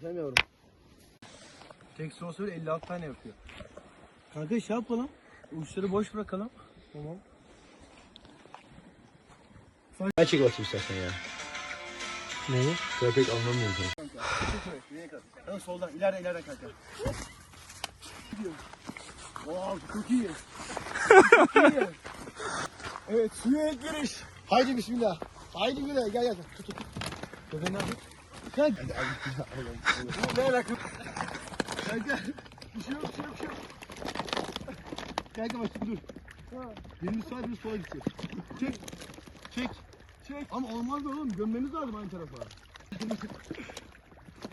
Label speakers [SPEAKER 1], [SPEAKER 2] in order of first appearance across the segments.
[SPEAKER 1] Efendim yavrum.
[SPEAKER 2] Tek sosör 56 tane yapıyor.
[SPEAKER 1] Kanka şey yapalım. Uçları boş bırakalım. Tamam.
[SPEAKER 2] Ne çek bakayım istersen ya.
[SPEAKER 1] Neyi?
[SPEAKER 2] Şöyle pek anlamıyorum.
[SPEAKER 1] Kanka soldan ileride ileride kanka. Gidiyor. Wow çok iyi. çok iyi. Evet suya ilk giriş. Haydi bismillah. Haydi güle gel gel. Tut tut. Bebeğini al. Kanka. Ne alaka? Kanka. Bir şey yok bir şey yok bir şey yok. Kanka bak dur. Birimiz sağa birimiz sola gidecek. Çek. Çek. Çek. Ama olmaz da oğlum gömmeniz lazım aynı tarafa.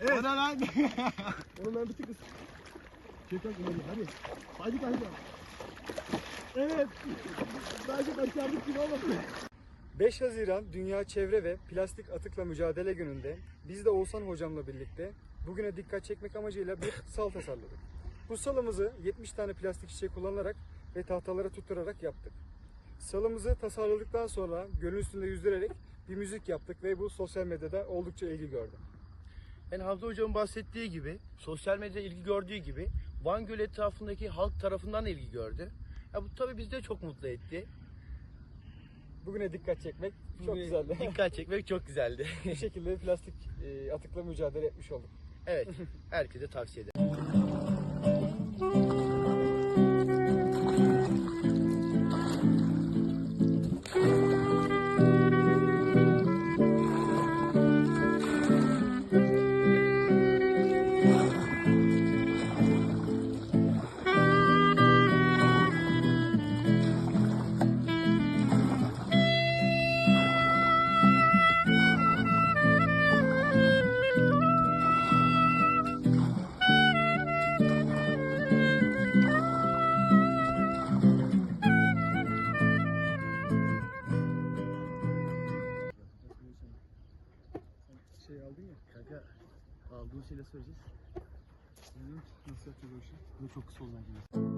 [SPEAKER 1] Evet. Ona lan. Oğlum ben bir tık ıs- Çek kanka hadi hadi. Hadi kanka. Evet. Bence başardık gibi oğlum.
[SPEAKER 3] 5 Haziran Dünya Çevre ve Plastik Atıkla Mücadele Günü'nde biz de Oğuzhan hocamla birlikte bugüne dikkat çekmek amacıyla bir sal tasarladık. Bu salımızı 70 tane plastik şişe kullanarak ve tahtalara tutturarak yaptık. Salımızı tasarladıktan sonra gölün üstünde yüzdürerek bir müzik yaptık ve bu sosyal medyada oldukça ilgi gördü.
[SPEAKER 4] Yani Hamza Hocam'ın bahsettiği gibi, sosyal medyada ilgi gördüğü gibi Van Gölü etrafındaki halk tarafından da ilgi gördü. Ya bu tabii bizi de çok mutlu etti.
[SPEAKER 3] Bugüne dikkat çekmek çok güzeldi.
[SPEAKER 4] Dikkat çekmek çok güzeldi.
[SPEAKER 3] bu şekilde plastik e, atıkla mücadele etmiş olduk.
[SPEAKER 4] evet, herkese tavsiye ederim. Aldığın şeyle söyleyeceğiz.
[SPEAKER 1] Nasıl yapacağız o işi? Bu çok kısa oldu bence.